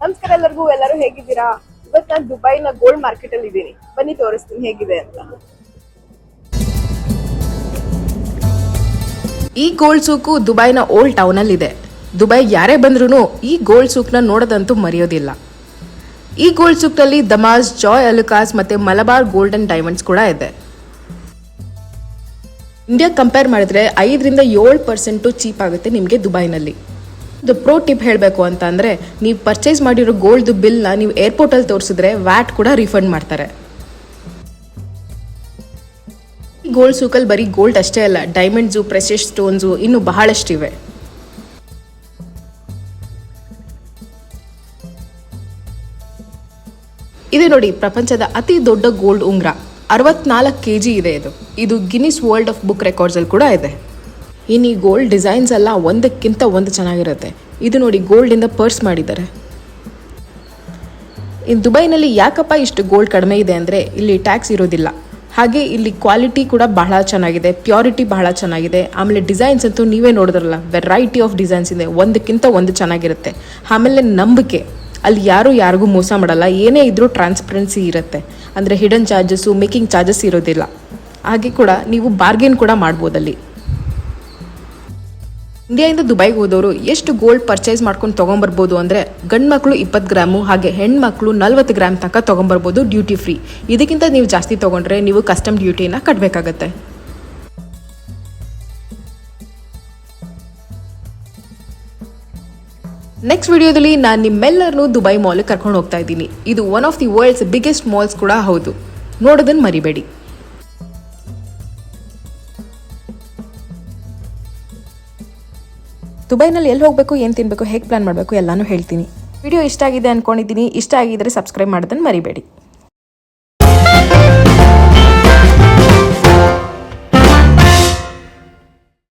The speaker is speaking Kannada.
ನಮಸ್ಕಾರ ಎಲ್ಲರಿಗೂ, ಎಲ್ಲರೂ ಹೇಗಿದ್ದೀರಾ? ಇವತ್ತು ನಾನು ದುಬೈನ ಗೋಲ್ಡ್ ಮಾರ್ಕೆಟ್ ಅಲ್ಲಿ ಇದ್ದೀನಿ. ಬನ್ನಿ, ತೋರಿಸ್ತೀನಿ ಹೇಗಿದೆ ಅಂತ. ಈ ಗೋಲ್ಡ್ ಸೂಕು ದುಬೈನ ಓಲ್ಡ್ ಅಲ್ಲಿ ಇದೆ ದುಬೈ ಯಾರೇ ಬಂದ್ರೂ ಈ ಗೋಲ್ಡ್ ಸೂಕ್ನ ನೋಡೋದಂತೂ ಮರೆಯೋದಿಲ್ಲ. ಈ ಗೋಲ್ಡ್ ಸೂಕ್ನಲ್ಲಿ ದಮಾಸ್ ಜಾಯ್ ಅಲುಕಾಸ್ ಮತ್ತೆ ಮಲಬಾರ್ ಗೋಲ್ಡನ್ ಡೈಮಂಡ್ಸ್ ಕೂಡ ಇದೆ. ಇಂಡಿಯಾ ಕಂಪೇರ್ ಮಾಡಿದ್ರೆ ಐದರಿಂದ ಏಳು ಪರ್ಸೆಂಟು ಚೀಪ್ ಆಗುತ್ತೆ ನಿಮಗೆ ದುಬೈನಲ್ಲಿ. ಇದು ಪ್ರೋ ಟಿಪ್ ಹೇಳಬೇಕು ಅಂತ ಅಂದರೆ ನೀವು ಪರ್ಚೇಸ್ ಮಾಡಿರೋ ಗೋಲ್ಡ್ ಬಿಲ್ನ ನೀವು ಏರ್ಪೋರ್ಟಲ್ಲಿ ತೋರಿಸಿದ್ರೆ ವ್ಯಾಟ್ ಕೂಡ ರಿಫಂಡ್ ಮಾಡ್ತಾರೆ. ಗೋಲ್ಡ್ ಸೂಕಲ್ ಬರೀ ಗೋಲ್ಡ್ ಅಷ್ಟೇ ಅಲ್ಲ ಡೈಮಂಡ್ಸು ಪ್ರೆಷಸ್ ಸ್ಟೋನ್ಸು ಇನ್ನೂ ಬಹಳಷ್ಟಿವೆ ಇದೆ ನೋಡಿ, ಪ್ರಪಂಚದ ಅತಿ ದೊಡ್ಡ ಗೋಲ್ಡ್ ಉಂಗ್ರ. ಅರವತ್ನಾಲ್ಕು ಕೆ ಜಿ ಇದೆ ಇದು. ಇದು ಗಿನ್ನಿಸ್ ವರ್ಲ್ಡ್ ಆಫ್ ಬುಕ್ ರೆಕಾರ್ಡ್ಸಲ್ಲಿ ಕೂಡ ಇದೆ. ಇನ್ನು ಈ ಗೋಲ್ಡ್ ಡಿಸೈನ್ಸ್ ಎಲ್ಲ ಒಂದಕ್ಕಿಂತ ಒಂದು ಚೆನ್ನಾಗಿರುತ್ತೆ. ಇದು ನೋಡಿ ಗೋಲ್ಡಿಂದ ಪರ್ಸ್ ಮಾಡಿದ್ದಾರೆ. ಇನ್ನು ದುಬೈನಲ್ಲಿ ಯಾಕಪ್ಪ ಇಷ್ಟು ಗೋಲ್ಡ್ ಕಡಿಮೆ ಇದೆ ಅಂದರೆ ಇಲ್ಲಿ ಟ್ಯಾಕ್ಸ್ ಇರೋದಿಲ್ಲ. ಹಾಗೆ ಇಲ್ಲಿ ಕ್ವಾಲಿಟಿ ಕೂಡ ಬಹಳ ಚೆನ್ನಾಗಿದೆ ಪ್ಯೂರಿಟಿ ಬಹಳ ಚೆನ್ನಾಗಿದೆ. ಆಮೇಲೆ ಡಿಸೈನ್ಸ್ ಅಂತೂ ನೀವೇ ನೋಡಿದ್ರಲ್ಲ ವೆರೈಟಿ ಆಫ್ ಡಿಸೈನ್ಸ್ ಇದೆ, ಒಂದಕ್ಕಿಂತ ಒಂದು ಚೆನ್ನಾಗಿರುತ್ತೆ. ಆಮೇಲೆ ನಂಬಿಕೆ, ಅಲ್ಲಿ ಯಾರು ಯಾರಿಗೂ ಮೋಸ ಮಾಡಲ್ಲ, ಏನೇ ಇದ್ರೂ ಟ್ರಾನ್ಸ್ಪರೆನ್ಸಿ ಇರುತ್ತೆ. ಅಂದರೆ ಹಿಡನ್ ಚಾರ್ಜಸ್ಸು ಮೇಕಿಂಗ್ ಚಾರ್ಜಸ್ ಇರೋದಿಲ್ಲ. ಹಾಗೆ ಕೂಡ ನೀವು ಬಾರ್ಗೇನ್ ಕೂಡ ಮಾಡ್ಬೋದಲ್ಲಿ ಇಂಡಿಯಾದಿಂದ ದುಬೈಗೆ ಹೋದವರು ಎಷ್ಟು ಗೋಲ್ಡ್ ಪರ್ಚೇಸ್ ಮಾಡ್ಕೊಂಡು ತೊಗೊಂಬರ್ಬೋದು ಅಂದರೆ ಗಂಡು ಮಕ್ಕಳು ಇಪ್ಪತ್ತು ಗ್ರಾಮು ಹಾಗೆ ಹೆಣ್ಮಕ್ಳು ನಲ್ವತ್ತು ಗ್ರಾಮ್ ತನಕ ತೊಗೊಂಬರ್ಬೋದು ಡ್ಯೂಟಿ ಫ್ರೀ ಇದಕ್ಕಿಂತ ನೀವು ಜಾಸ್ತಿ ತೊಗೊಂಡ್ರೆ ನೀವು ಕಸ್ಟಮ್ ಡ್ಯೂಟಿನ ಕಟ್ಟಬೇಕಾಗತ್ತೆ ನೆಕ್ಸ್ಟ್ ವಿಡಿಯೋದಲ್ಲಿ ನಾನು ನಿಮ್ಮೆಲ್ಲರನ್ನೂ ದುಬೈ ಮಾಲ್ಗೆ ಕರ್ಕೊಂಡು ಹೋಗ್ತಾ ಇದ್ದೀನಿ. ಇದು one of the world's biggest malls ಕೂಡ ಹೌದು. ನೋಡೋದನ್ನು ಮರಿಬೇಡಿ. ದುಬೈನಲ್ಲಿ ಎಲ್ಲಿ ಹೋಗಬೇಕು, ಏನು ತಿನ್ನಬೇಕು ಹೇಗೆ ಪ್ಲಾನ್ ಮಾಡಬೇಕು ಎಲ್ಲಾನು ಹೇಳ್ತೀನಿ. ವಿಡಿಯೋ ಇಷ್ಟ ಆಗಿದೆ ಅಂದ್ಕೊಂಡಿದ್ದೀನಿ ಇಷ್ಟ ಆಗಿದ್ರೆ ಸಬ್ಸ್ಕ್ರೈಬ್ ಮಾಡೋದನ್ನು ಮರಿಬೇಡಿ.